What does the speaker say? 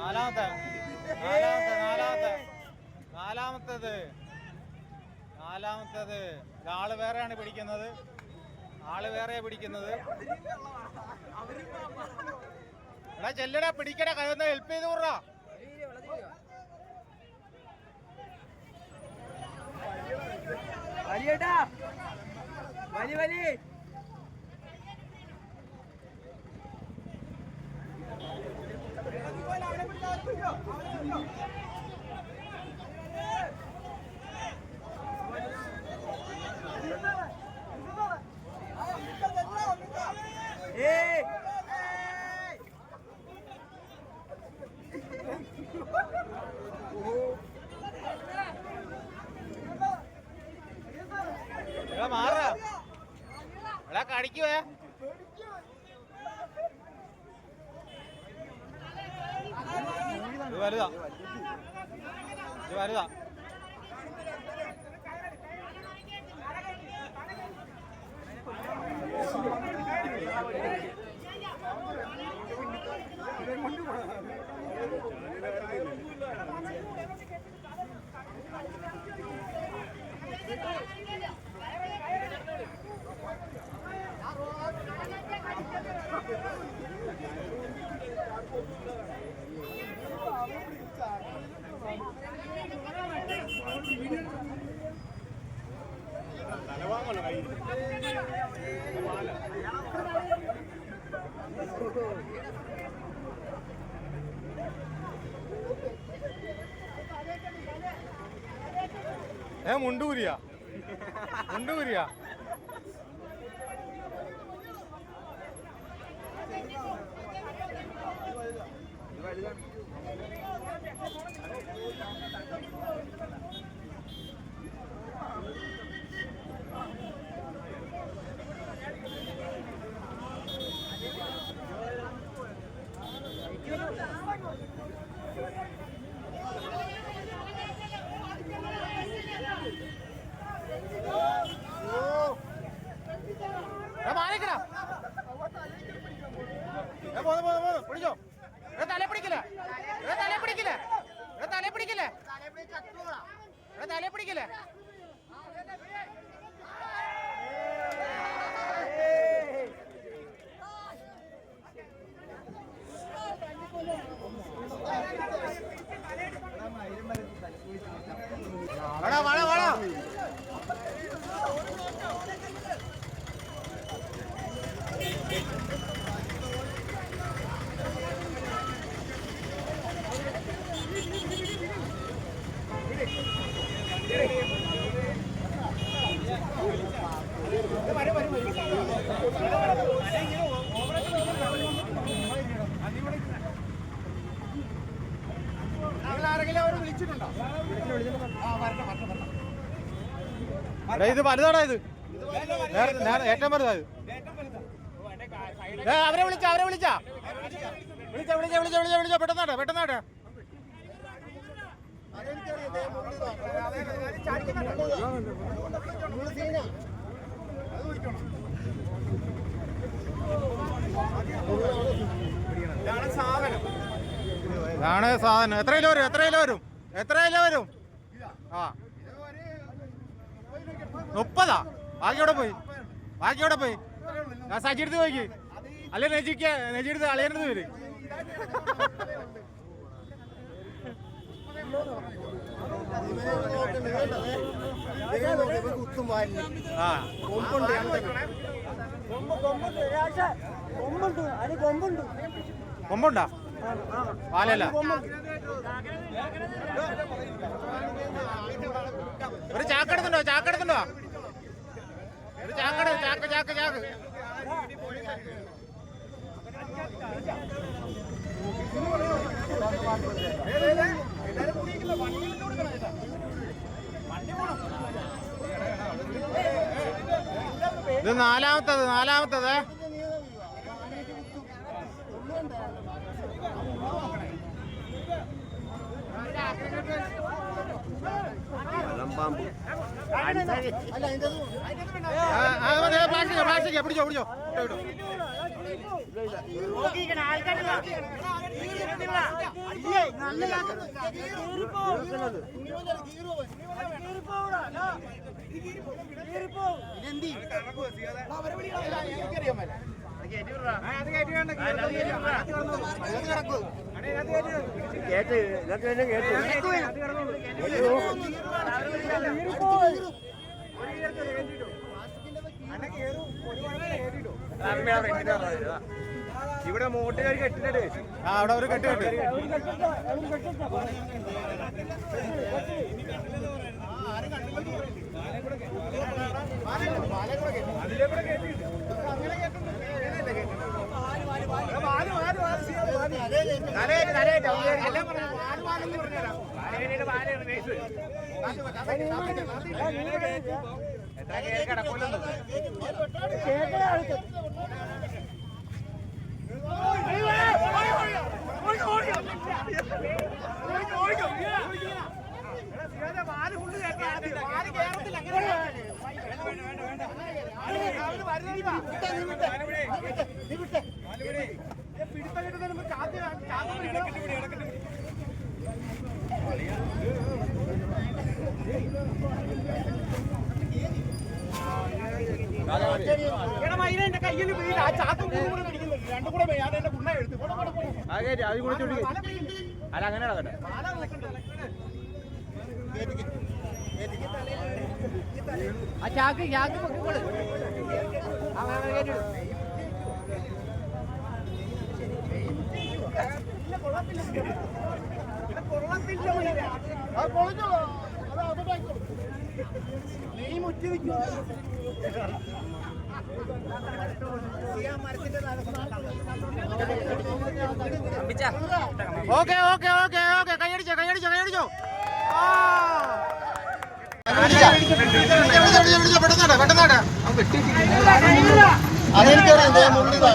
നാലാമത്തെ. നാലാമത്തെ നാലാമത്തെ. നാലാമത്തേത്. നാലാമത്തേത്. ആൾ വേറെയാണ് പിടിക്കുന്നത്. ആൾ വേറെയാ പിടിക്കുന്നത്. എടാ ചെല്ലടാ പിടിക്കടാ കഴിയുന്ന ഹെൽപ്പ് ചെയ്ത് കൂടാ വലിയേട്ടാ വലി വലി. എടാ കടിക്കുവേ. വലുതാ. വലുതാ. ഏ മുണ്ടൂരിയാ. മുണ്ടൂരിയാ. ഏ, പോന്ന്, പോന്ന്, പിടിച്ചോ. തലേ പിടിക്കില്ല? തലേ പിടിക്കില്ല? തലേ പിടിക്കില്ല? തലേ പിടിക്കില്ല? ഇത് വലുതാടാ ഇത്. ഏറ്റവും വലുതാ ഇത്. അവരെ വിളിച്ച അവരെ വിളിച്ച. വിളിച്ച വിളിച്ച വിളിച്ച വിളിച്ച വിളിച്ച. പെട്ടെന്നാട്ടെ പെട്ടെന്നാട്ടെ ഇതാണ് സാധനം. എത്ര കിലോ വരും? എത്ര കിലോ വരും? എത്ര കിലോ വരും ആ മുപ്പതാ ബാക്കിയോടെ പോയി ബാക്കിയോടെ പോയി ഞാൻ സജിടുത്ത് പോയിക്ക് അല്ലെ നെജിക്ക് നെജിടുത്ത് അളിയനടുത്ത് വരും കൊമ്പുണ്ടാ പാലല്ല ഒരു ചാക്കെടുത്തുണ്ടോ ചാക്കട ചാക്ക് ചാക്ക് ചാക്ക്. ഇത് നാലാമത്തത് നാലാമത്തത്. പ്ലാസ്റ്റിക് പ്ലാസ്റ്റിക് പിടിച്ചോ പിടിച്ചോ ഇട്ടോ, ഇട്ടോ. കേട്ട് ഇതൊക്കെ തന്നെ കേട്ട്. ഇവിടെ മോട്ടിൽ ഒരു കെട്ടിട്ട് ആ അവിടെ ഒരു കെട്ട് കെട്ട്. വരുന്നില്ല പിടിത്തം കിട്ടുന്നതിന് കാത്തി അല്ല അങ്ങനെ നടക്കട്ടെ ആ ചാക്ക് ചാക്ക് പൊക്കിക്കോൾ. Okay okay okay okay. കൈയടിച്ചോ കൈയടിച്ചോ കൈയടിച്ചോ. അതെനിക്കറിയാം മുള്ളിതാ